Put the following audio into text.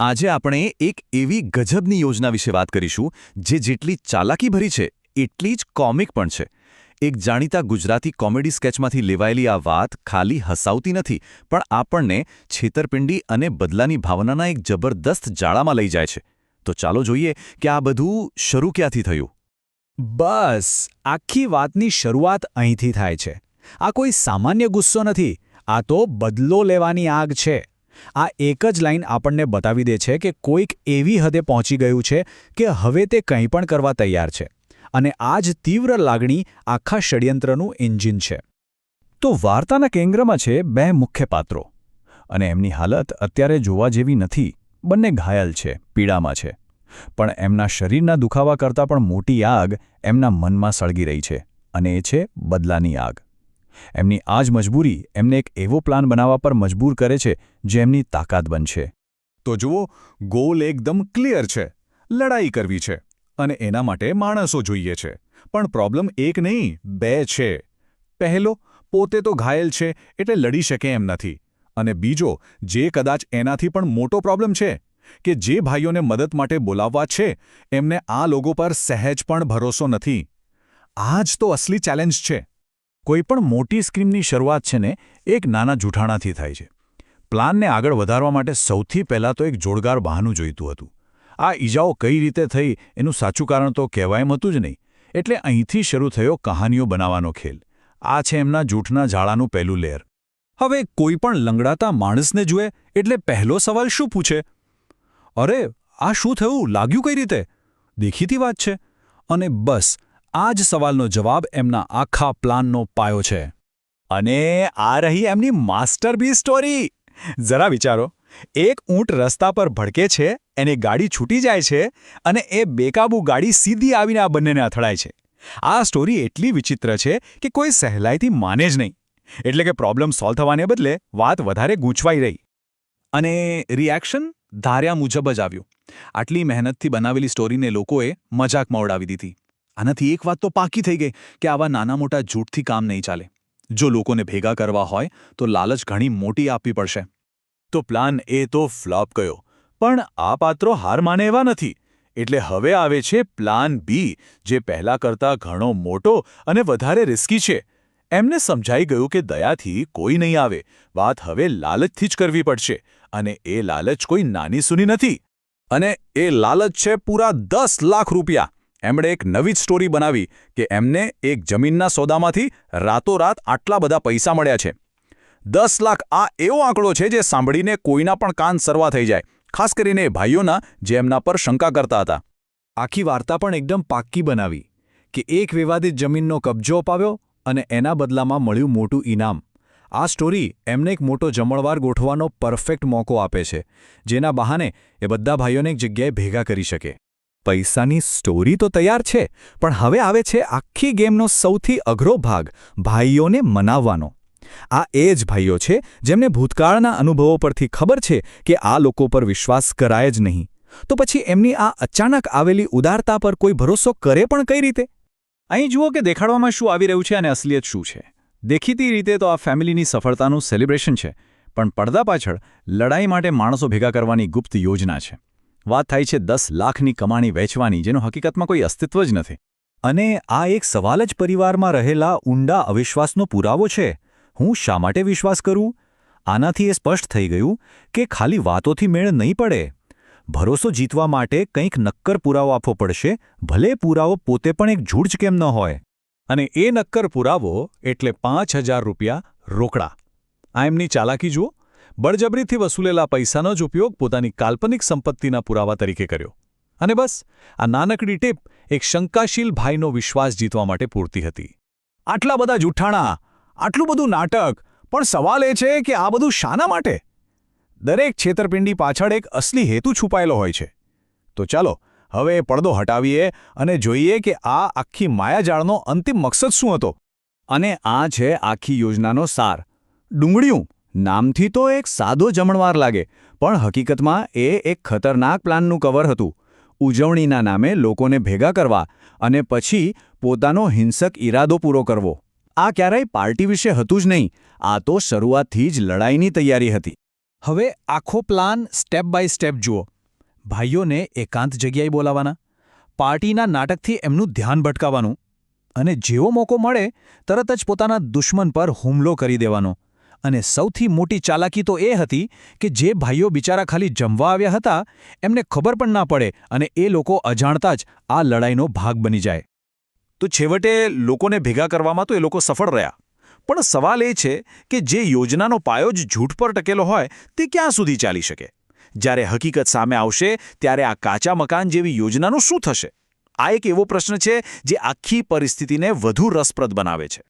આજે આપણે એક એવી ગજબની યોજના વિશે વાત કરીશું, જે જેટલી ચાલાકી ભરી છે, એટલી જ કોમિક પણ છે. એક જાણીતા ગુજરાતી કોમેડી સ્કેચમાંથી લેવાયેલી આ વાત ખાલી હસાવતી નથી, પણ આપણને છેતરપિંડી અને બદલાની ભાવનાના એક જબરદસ્ત જાળામાં લઈ જાય છે. તો ચાલો જોઈએ કે આ બધું શરૂ ક્યાંથી થયું. બસ, આખી વાતની શરૂઆત અહીંથી થાય છે. આ કોઈ સામાન્ય ગુસ્સો નથી, આ તો બદલો લેવાની આગ છે. આ એક જ લાઈન આપણને બતાવી દે છે કે કોઈક એવી હદે પહોંચી ગયું છે કે હવે તે કંઈ પણ કરવા તૈયાર છે. અને આ જ તીવ્ર લાગણી આખા ષડયંત્રનું એન્જિન છે. તો વાર્તાના કેન્દ્રમાં છે બે મુખ્ય પાત્રો. અને એમની હાલત અત્યારે જોવા જેવી નથી. બંને ઘાયલ છે, પીડામાં છે. પણ એમના શરીરના દુખાવા કરતાં પણ મોટી આગ એમના મનમાં સળગી રહી છે. અને એ છે બદલાની આગ. એમની આ મજબૂરી એમને એક એવો પ્લાન બનાવવા પર મજબૂર કરે છે, જે એમની તાકાત બનશે. તો જુઓ, ગોલ એકદમ ક્લિયર છે. લડાઈ કરવી છે. અને એના માટે માણસો જોઈએ છે. પણ પ્રોબ્લેમ એક નહીં, બે છે. પહેલો, પોતે તો ઘાયલ છે, એટલે લડી શકે એમ નથી. અને બીજો, જે કદાચ એનાથી પણ મોટો પ્રોબ્લેમ છે, કે જે ભાઈઓને મદદ માટે બોલાવવા છે, એમને આ લોકો પર સહેજ પણ ભરોસો નથી. આ જ તો અસલી ચેલેન્જ છે. કોઈપણ મોટી સ્કીમની શરૂઆત છે ને, એક નાના જૂઠાણાથી થાય છે. પ્લાનને આગળ વધારવા માટે સૌથી પહેલાં તો એક જોડગાર બહાનું જોઈતું હતું. આ ઈજાઓ કઈ રીતે થઈ એનું સાચું કારણ તો કહેવાયમ હતું જ નહીં. એટલે અહીંથી શરૂ થયો કહાનીઓ બનાવવાનો ખેલ. આ છે એમના જૂઠના જાળાનું પહેલું લેયર હવે કોઈ પણ લંગડાતા માણસને જુએ એટલે પહેલો સવાલ શું પૂછે? અરે, આ શું થયું? લાગ્યું કઈ રીતે? દેખીતી વાત છે. અને બસ આ જ સવાલનો જવાબ એમના આખા પ્લાનનો પાયો છે. અને આ રહી એમની માસ્ટરબી સ્ટોરી. જરા વિચારો, એક ઊંટ રસ્તા પર ભડકે છે, એની ગાડી છૂટી જાય છે, અને એ બેકાબુ ગાડી સીધી આવીને આ બંનેને અથડાય છે. આ સ્ટોરી એટલી વિચિત્ર છે કે કોઈ સહેલાઈથી માને જ નહીં. એટલે કે પ્રોબ્લેમ સોલ્વ થવાને બદલે વાત વધારે ગૂંચવાઈ રહી. અને રિએક્શન ધાર્યા મુજબ જ આવ્યું. આટલી મહેનતથી બનાવેલી સ્ટોરીને લોકોએ મજાકમાં ઉડાવી દીધી. આનાથી એક વાત તો પાકી થઈ ગઈ કે આવા નાના મોટા જૂઠથી કામ નહીં ચાલે. જો લોકોને ભેગા કરવા હોય, તો લાલચ ઘણી મોટી આપવી પડશે. તો પ્લાન એ તો ફ્લોપ ગયો. પણ આ પાત્રો હાર માને એવા નથી. એટલે હવે આવે છે પ્લાન બી, જે પહેલા કરતાં ઘણો મોટો અને વધારે રિસ્કી છે. એમને સમજાઈ ગયું કે દયાથી કોઈ નહીં આવે. વાત હવે લાલચથી જ કરવી પડશે. અને એ લાલચ કોઈ નાની સુની નથી. અને એ લાલચ છે પૂરા દસ લાખ રૂપિયા. એમણે એક નવી જ સ્ટોરી બનાવી કે એમને એક જમીનના સોદામાંથી રાતોરાત આટલા બધા પૈસા મળ્યા છે. દસ લાખ આ એવો આંકડો છે જે સાંભળીને કોઈના પણ કાન સરવા થઈ જાય, ખાસ કરીને ભાઈઓના જે એમના પર શંકા કરતા હતા. આખી વાર્તા પણ એકદમ પાક્કી બનાવી કે એક વિવાદિત જમીનનો કબજો અપાવ્યો અને એના બદલામાં મળ્યું મોટું ઇનામ આ સ્ટોરી એમને એક મોટો જમણવાર ગોઠવાનો પરફેક્ટ મોકો આપે છે, જેના બહાને એ બધા ભાઈઓને એક જગ્યાએ ભેગા કરી શકે. પૈસાની સ્ટોરી તો તૈયાર છે, પણ હવે આવે છે આખી ગેમનો સૌથી અઘરો ભાગ, ભાઈઓને મનાવવાનો. આ એ જ ભાઈઓ છે જેમને ભૂતકાળના અનુભવો પરથી ખબર છે કે આ લોકો પર વિશ્વાસ કરાય જ નહીં. તો પછી એમની આ અચાનક આવેલી ઉદારતા પર કોઈ ભરોસો કરે પણ કઈ રીતે? અહીં જુઓ કે દેખાડવામાં શું આવી રહ્યું છે અને અસલિયત શું છે. દેખીતી રીતે તો આ ફેમિલીની સફળતાનું સેલિબ્રેશન છે, પણ પડદા પાછળ લડાઈ માટે માણસો ભેગા કરવાની ગુપ્ત યોજના છે. વાત થાય છે દસ લાખની કમાણી વહેંચવાની જેનું હકીકતમાં કોઈ અસ્તિત્વ જ નથી. અને આ એક સવાલ જ પરિવારમાં રહેલા ઊંડા અવિશ્વાસનો પુરાવો છે. હું શા માટે વિશ્વાસ કરું? આનાથી એ સ્પષ્ટ થઈ ગયું કે ખાલી વાતોથી મેળ નહીં પડે. ભરોસો જીતવા માટે કંઈક નક્કર પુરાવો આપવો પડશે, ભલે પુરાવો પોતે પણ એક જૂઠ કેમ ન હોય. અને એ નક્કર પુરાવો એટલે પાંચ હજાર રૂપિયા રોકડા. આ એમની ચાલાકી જુઓ. બળજબરીથી વસૂલેલા પૈસાનો જ ઉપયોગ પોતાની કાલ્પનિક સંપત્તિના પુરાવા તરીકે કર્યો. અને બસ, આ નાનકડી ટીપ એક શંકાશીલ ભાઈનો વિશ્વાસ જીતવા માટે પૂરતી હતી. આટલા બધા જૂઠાણા આટલું બધું નાટક, પણ સવાલ એ છે કે આ બધું શાના માટે? દરેક છેતરપિંડી પાછળ એક અસલી હેતુ છુપાયેલો હોય છે. તો ચાલો, હવે પડદો હટાવીએ અને જોઈએ કે આ આખી માયાજાળનો અંતિમ મકસદ શું હતો. અને આ છે આખી યોજનાનો સાર. ડુંગળીયું નામથી તો એક સાદો જમણવાર લાગે, પણ હકીકતમાં એ એક ખતરનાક પ્લાનનું કવર હતું. ઉજવણીના નામે લોકોને ભેગા કરવા અને પછી પોતાનો હિંસક ઈરાદો પૂરો કરવો. આ ક્યારેય પાર્ટી વિશે હતું જ નહીં, આ તો શરૂઆતથી જ લડાઈની તૈયારી હતી. હવે આખો પ્લાન સ્ટેપ બાય સ્ટેપ જુઓ. ભાઈઓને એકાંત જગ્યાએ બોલાવાના પાર્ટીના નાટકથી એમનું ધ્યાન ભટકાવવાનું અને જેવો મોકો મળે, તરત જ પોતાના દુશ્મન પર હુમલો કરી દેવાનો. અને સૌથી મોટી ચાલાકી તો એ હતી કે જે ભાઈઓ બિચારા ખાલી જમવા આવ્યા હતા, એમને ખબર પણ ના પડે અને એ લોકો અજાણતા જ આ લડાઈનો ભાગ બની જાય. તો છેવટે લોકોને ભેગા કરવામાં તો એ લોકો સફળ રહ્યા. પણ સવાલ એ છે કે જે યોજનાનો પાયો જ ઝૂઠ પર ટકેલો હોય, તે ક્યાં સુધી ચાલી શકે? જ્યારે હકીકત સામે આવશે, ત્યારે આ કાચા મકાન જેવી યોજનાનું શું થશે? આ એક એવો પ્રશ્ન છે જે આખી પરિસ્થિતિને વધુ રસપ્રદ બનાવે છે.